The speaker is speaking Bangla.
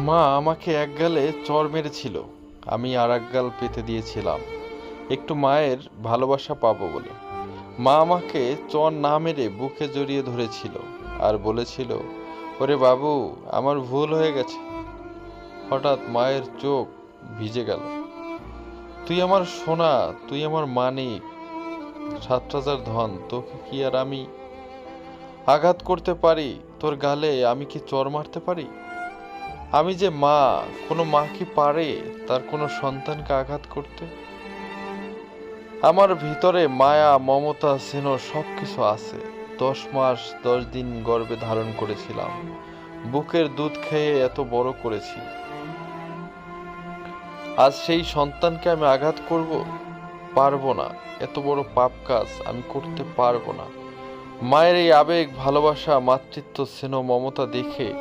মা আমাকে এক গালে চর মেরেছিল। আমি আর এক গাল পেতে দিয়েছিলাম। একটু মায়ের ভালোবাসা পাবো বলে। মা আমাকে চর না মেরে বুকে জড়িয়ে ধরেছিল আর বলেছিল, ওরে বাবু, আমার ভুল হয়ে গেছে। হঠাৎ মায়ের চোখ ভিজে গেল। তুই আমার সোনা, তুই আমার মানিক সাত হাজার ধন, তোকে কি আর আমি আঘাত করতে পারি? তোর গালে আমি কি চর মারতে পারি? আমি যে মা, কোনো মা কি পারে তার কোনো সন্তানকে আঘাত করতে? আমার ভিতরে মায়া, মমতা, স্নেহ সব কিছু আছে। দশ মাস, দশ দিন গর্ভে ধারণ করেছিলাম। বুকের দুধ খেয়ে এত বড় করেছি। আজ সেই সন্তানকে আমি আঘাত করব? পারব না। এত বড় পাপ কাজ আমি করতে পারব না। মায়ের এই আবেগ, ভালোবাসা, মাতৃত্ব, স্নেহ, মমতা দেখে